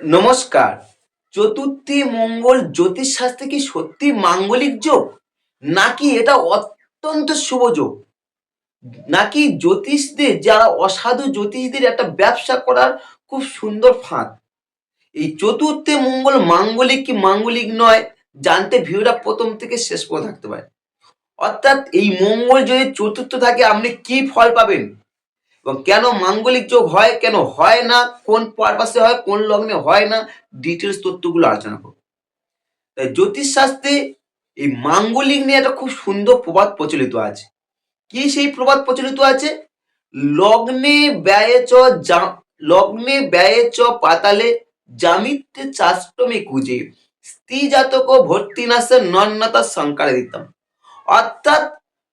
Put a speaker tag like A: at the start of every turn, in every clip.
A: নমস্কার। চতুর্থী মঙ্গল জ্যোতিষশাস্ত্রে কি সত্যি মাঙ্গলিক যোগ? নাকি এটা অত্যন্ত শুভ যোগ? নাকি জ্যোতিষদের, যারা অসাধু জ্যোতিষদের একটা ব্যবসা করার খুব সুন্দর ফাঁদ? এই চতুর্থে মঙ্গল মাঙ্গলিক কি মাঙ্গলিক নয়, জানতে ভিডিওটা প্রথম থেকে শেষ করে থাকতে পারে। অর্থাৎ এই মঙ্গল যদি চতুর্থ থাকে, আপনি কি ফল পাবেন? এবং কেন মাঙ্গলিক যোগ হয়, কেন হয় না, কোন পারপাসে হয়, কোন লগ্নে হয় না ডিটেলস তথ্যগুলো আলোচনা করব। তাই জ্যোতিষশাস্ত্রে এই মাঙ্গলিক নিয়ে একটা খুব সুন্দর প্রবাদ প্রচলিত আছে। কি সেই প্রবাদ প্রচলিত আছে? লগ্নে ব্যয়ে চ লগ্নে ব্যয়ে চ পাতালে জামিত্রে চাষ্টমে কুজে স্ত্রী জাতক ভর্তি নাসে নন্নতা সংকারে দিতাম অর্থাৎ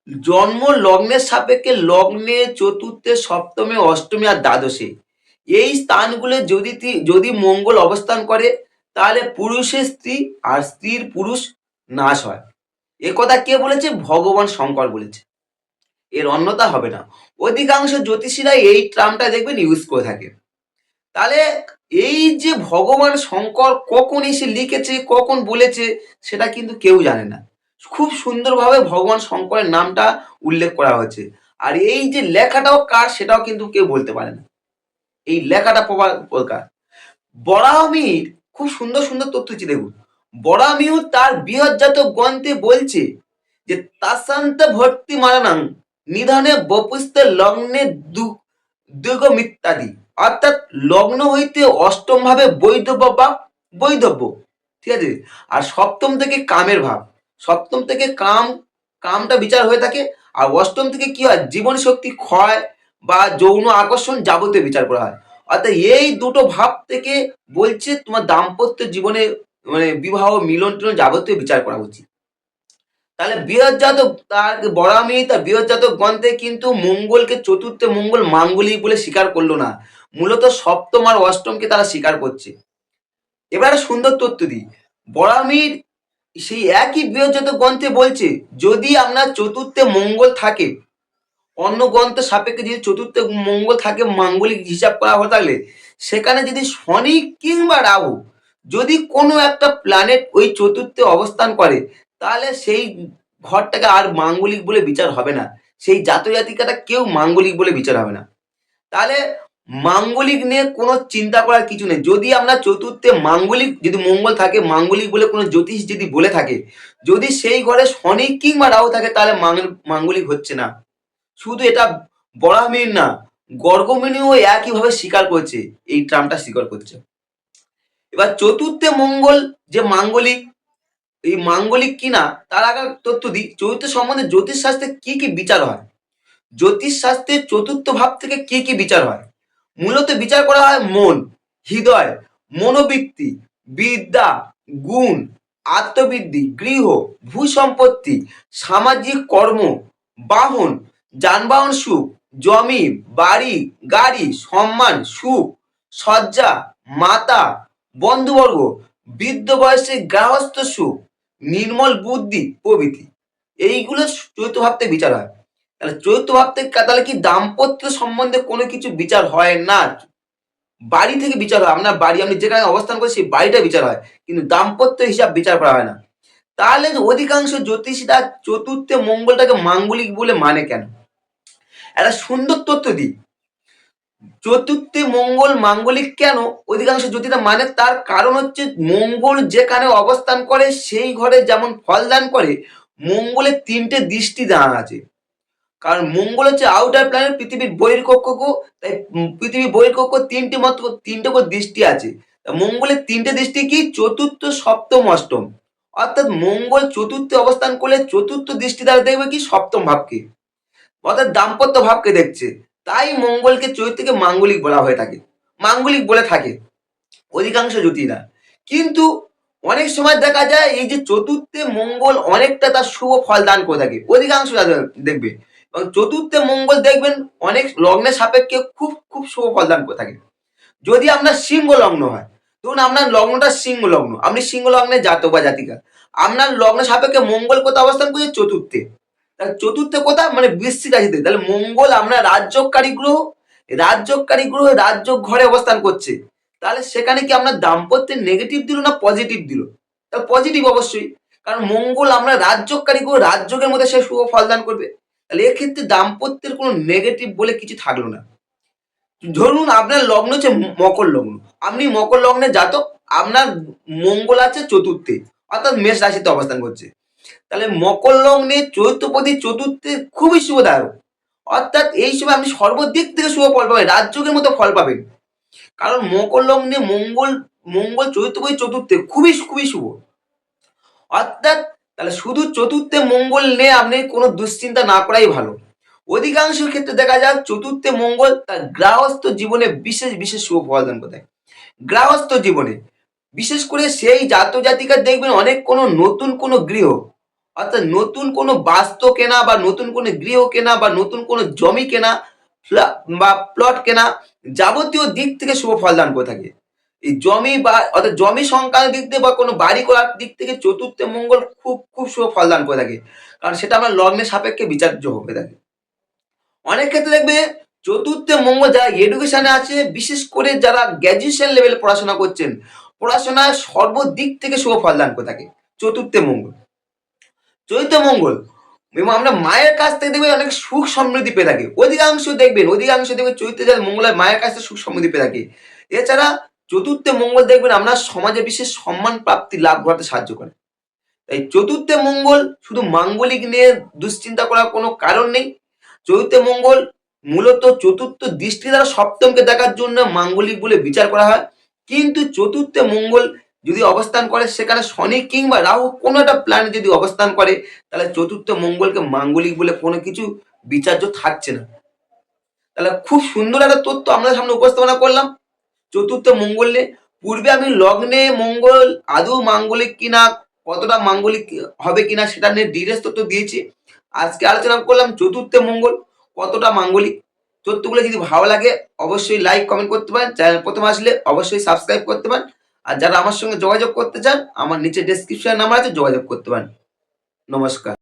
A: জন্ম লগ্নের সাপেক্ষে লগ্নে চতুর্থে সপ্তমে অষ্টমে আর দ্বাদশে। এই স্থানগুলো যদি যদি মঙ্গল অবস্থান করে, তাহলে পুরুষের স্ত্রী আর স্ত্রীর পুরুষ নাশ হয়। এ কথা কে বলেছে? ভগবান শঙ্কর বলেছে। এর অন্যতা হবে না। অধিকাংশ জ্যোতিষীরা এই ট্রামটা দেখবেন ইউজ করে থাকে। তাহলে এই যে ভগবান শঙ্কর কখন এসে লিখেছে, কখন বলেছে, সেটা কিন্তু কেউ জানে না। খুব সুন্দরভাবে ভগবান শঙ্করের নামটা উল্লেখ করা হয়েছে। আর এই যে লেখাটাও কার সেটাও কিন্তু কেউ বলতে পারে না। এই লেখাটা প্রকার। বরাহমির খুব সুন্দর সুন্দর তথ্য হচ্ছে দেখুন। বরামিউ তার বৃহৎজাত গ্রন্থে বলছে যে, তাসান্ত ভর্তি মারানাং নিধনে বপুস্তে লগ্নে দু- দুর্গম ইত্যাদি অর্থাৎ লগ্ন হইতে অষ্টম ভাবে বৈধব্য বা বৈধব্য। ঠিক আছে? আর সপ্তম থেকে কামের ভাব। সপ্তম থেকে কাম, কামটা বিচার হয়ে থাকে। আর অষ্টম থেকে কি হয়? জীবন শক্তি ক্ষয় বা যৌন আকর্ষণ যাবতীয় বিচার করা হয়। অর্থাৎ এই দুটো ভাব থেকে বলছে তোমার দাম্পত্য জীবনে মানে বিবাহ, মিলন টিলন যাবতীয় বিচার করা উচিত। তাহলে বৃহৎজাত তার বরামি তার বৃহৎজাত গ্রন্থে কিন্তু মঙ্গলকে চতুর্থ মঙ্গল মাঙ্গলিক বলে স্বীকার করল না। মূলত সপ্তম আর অষ্টমকে তারা স্বীকার করছে। এবার সুন্দর তথ্য দিই। বরামির সেই একই বৃহৎজাত গ্রন্থে বলছে, যদি আপনার চতুর্থে মঙ্গল থাকে, অন্য গ্রন্থ সাপেক্ষে যদি চতুর্থে মঙ্গল থাকে, মাঙ্গলিক হিসাব করা হয়ে থাকলে সেখানে যদি শনি কিংবা রাহু যদি কোনো একটা প্ল্যানেট ওই চতুর্থে অবস্থান করে, তাহলে সেই ঘরটাকে আর মাঙ্গলিক বলে বিচার হবে না। সেই জাত জাতিকাটা কেউ মাঙ্গলিক বলে বিচার হবে না। তাহলে মাঙ্গলিক নিয়ে কোনো চিন্তা করার কিছু নেই। যদি আমরা চতুর্থে মাঙ্গলিক, যদি মঙ্গল থাকে, মাঙ্গলিক বলে কোনো জ্যোতিষ যদি বলে থাকে, যদি সেই ঘরে শনি কিংবা রাহু থাকে, তাহলে মাঙ্গল- মাঙ্গলিক হচ্ছে না। শুধু এটা বরামিন না গর্গমিনীও একইভাবে স্বীকার করছে, এই ট্রামটা স্বীকার করছে। এবার চতুর্থে মঙ্গল, যে মাঙ্গলিক, এই মাঙ্গলিক কিনা, তার আগে তথ্য দিই। চতুর্থ সম্বন্ধে জ্যোতিষ শাস্ত্রে কি কি বিচার হয়? জ্যোতিষ শাস্ত্রের চতুর্থ ভাব থেকে কি কি বিচার হয়? মূলত বিচার করা হয় মন, হৃদয়, মনোবৃত্তি, বিদ্যা, গুণ, আত্মবৃদ্ধি, গৃহ, ভূসম্পত্তি, সামাজিক কর্ম, বাহন, যানবাহন সুখ, জমি, বাড়ি, গাড়ি, সম্মান, সুখ সজ্জা মাতা, বন্ধুবর্গ, বৃদ্ধ বয়সে গৃহস্থ সুখ, নির্মল বুদ্ধি, প্রভৃতি। এইগুলো চৈত্র ভাবতে বিচার হয়। তাহলে চৈত্র ভাবতে তাহলে কি দাম্পত্য সম্বন্ধে কোনো কিছু বিচার হয় না? বাড়ি থেকে বিচার হয়, আপনার বাড়ি, আপনি যেখানে অবস্থান করেন সেই বাড়িটা বিচার হয়, কিন্তু দাম্পত্য হিসাব বিচার করা হয় না। তাহলে অধিকাংশ জ্যোতিষীরা চতুর্থে মঙ্গলটাকে মাঙ্গলিক বলে মানে কেন? একটা সুন্দর তথ্য দিই। চতুর্থে মঙ্গল মাঙ্গলিক কেন অধিকাংশ জ্যোতিষা মানে? তার কারণ হচ্ছে মঙ্গল যেখানে অবস্থান করে সেই ঘরে যেমন ফলদান করে, মঙ্গলের তিনটে দৃষ্টি দান আছে। কারণ মঙ্গল হচ্ছে আউটার প্ল্যানেট পৃথিবীর বহির্কক্ষকও, তাই পৃথিবীর বহির্কক্ষ তিনটি মাত্র তিনটে করে দৃষ্টি আছে। মঙ্গলের তিনটে দৃষ্টি কি? চতুর্থ, সপ্তম, অষ্টম। অর্থাৎ মঙ্গল চতুর্থে অবস্থান করলে চতুর্থ দৃষ্টি দ্বারা দেখবে কি? সপ্তম ভাবকে। অর্থাৎ দাম্পত্য ভাবকে দেখছে। তাই মঙ্গলকে চৈত্রকে মাঙ্গলিক বলা হয়ে থাকে। মাঙ্গলিক বলে থাকে অধিকাংশ জ্যোতিরা। কিন্তু অনেক সময় দেখা যায়, এই যে চতুর্থে মঙ্গল অনেকটা তার শুভ ফল দান করে থাকে। অধিকাংশ দেখবে। চতুর্থে মঙ্গল দেখবেন অনেক লগ্নের সাপেক্ষে খুব খুব শুভ ফল দান করে থাকে। যদি আপনার সিংহ লগ্ন হয়, ধরুন আপনার লগ্নটা সিংহ লগ্ন, আপনি সিংহ লগ্নে জাতক বা জাতিকা, আপনার লগ্ন সাপেক্ষে মঙ্গল কোথায় অবস্থান করছে? চতুর্থে। চতুর্থে কোথায়? মানে বৃশ্চিক রাশিতে তাহলে মঙ্গল আপনার রাজ্যকারী গ্রহ রাজ্যকারী গ্রহ রাজ্য ঘরে অবস্থান করছে। তাহলে সেখানে কি আপনার দাম্পত্যের নেগেটিভ দিল না পজিটিভ দিল? তাহলে পজিটিভ অবশ্যই। কারণ মঙ্গল আমরা রাজ্যকারী গ্রহ রাজ্যকের মধ্যে সে শুভ ফলদান করবে। তাহলে এক্ষেত্রে দাম্পত্যের কোনো নেগেটিভ বলে কিছু থাকল না। ধরুন আপনার লগ্ন হচ্ছে মকর লগ্ন। আপনি মকর লগ্নে জাতক, আপনার মঙ্গল আছে চতুর্থে, অর্থাৎ মেষ রাশিতে অবস্থান করছে। তাহলে মকর লগ্নে চতুর্থপতি চতুর্থে খুবই শুভদায়ক। অর্থাৎ এই সময় আপনি সর্বদিক থেকে শুভ ফল পাবেন, রাজযোগের মতো ফল পাবেন। কারণ মকর লগ্নে মঙ্গল মঙ্গল চতুর্থপতি চতুর্থে খুবই খুবই শুভ। অর্থাৎ তাহলে শুধু চতুর্থে মঙ্গল নিয়ে আপনি কোনো দুশ্চিন্তা না করাই ভালো। অধিকাংশ ক্ষেত্রে দেখা যায় চতুর্থে মঙ্গল তার গৃহস্থ জীবনে বিশেষ বিশেষ শুভ ফলদান করে গৃহস্থ জীবনে, বিশেষ করে সেই জাত জাতিকার দেখবেন অনেক কোনো নতুন কোনো গৃহ, অর্থাৎ নতুন কোনো বাস্তু কেনা বা নতুন কোনো গৃহ কেনা বা নতুন কোনো জমি কেনা বা প্লট কেনা যাবতীয় দিক থেকে শুভ ফলদান করে থাকে। এই জমি বা, অর্থাৎ জমি সংক্রান্ত দিক থেকে বা কোনো বাড়ি করার দিক থেকে চতুর্থ মঙ্গল খুব খুব শুভ ফলদান করে থাকে। কারণ সেটা আমরা লগ্নের সাপেক্ষে বিচার্য হয়ে থাকে। অনেক ক্ষেত্রে দেখবে চতুর্থ মঙ্গল যারা এডুকেশনে আছে, বিশেষ করে যারা গ্র্যাজুয়েশন লেভেলে পড়াশোনা করছেন পড়াশোনার সর্বদিক থেকে শুভ ফলদান করে থাকে, চতুর্থ মঙ্গল। চতুর্থ মঙ্গল, এবং আমরা মায়ের কাছ থেকে দেখবেন অনেক সুখ সমৃদ্ধি পেয়ে থাকি। অধিকাংশ দেখবেন অধিকাংশ দেখবেন চৈত্র যাদের মঙ্গলের মায়ের কাছ থেকে সুখ সমৃদ্ধি পেয়ে থাকি। এছাড়া চতুর্থ মঙ্গল দেখবেন আমরা সমাজে বিশেষ সম্মান প্রাপ্তি লাভ করাতে সাহায্য করে। তাই চতুর্থে মঙ্গল শুধু মাঙ্গলিক নিয়ে দুশ্চিন্তা করার কোনো কারণ নেই। চতুর্থে মঙ্গল মূলত চতুর্থ দৃষ্টি দ্বারা সপ্তমকে দেখার জন্য মাঙ্গলিক বলে বিচার করা হয়। কিন্তু চতুর্থে মঙ্গল যদি অবস্থান করে, সেখানে শনি কিংবা রাহু কোনো একটা প্ল্যানে যদি অবস্থান করে, তাহলে চতুর্থ মঙ্গলকে মাঙ্গলিক বলে কোনো কিছু বিচার্য থাকছে না। তাহলে খুব সুন্দর একটা তথ্য আমাদের সামনে উপস্থাপনা করলাম। চতুর্থ মঙ্গল, পূর্বে আমি লগ্নে মঙ্গল, আদৌ মাঙ্গলিক কিনা, কতটা মাঙ্গলিক হবে কিনা সেটা নিয়ে ডিটেলস তথ্য দিয়েছি। আজকে আলোচনা করলাম চতুর্থ মঙ্গল, কতটা মাঙ্গলিক। তথ্যগুলো যদি ভালো লাগে, অবশ্যই লাইক কমেন্ট করতে পারেন। চ্যানেল প্রথম আসলে অবশ্যই সাবস্ক্রাইব করতে পারেন। আর যারা আমার সঙ্গে যোগাযোগ করতে চান, আমার নিচে ডেসক্রিপশন নাম্বার আছে, যোগাযোগ করতে পারেন। নমস্কার।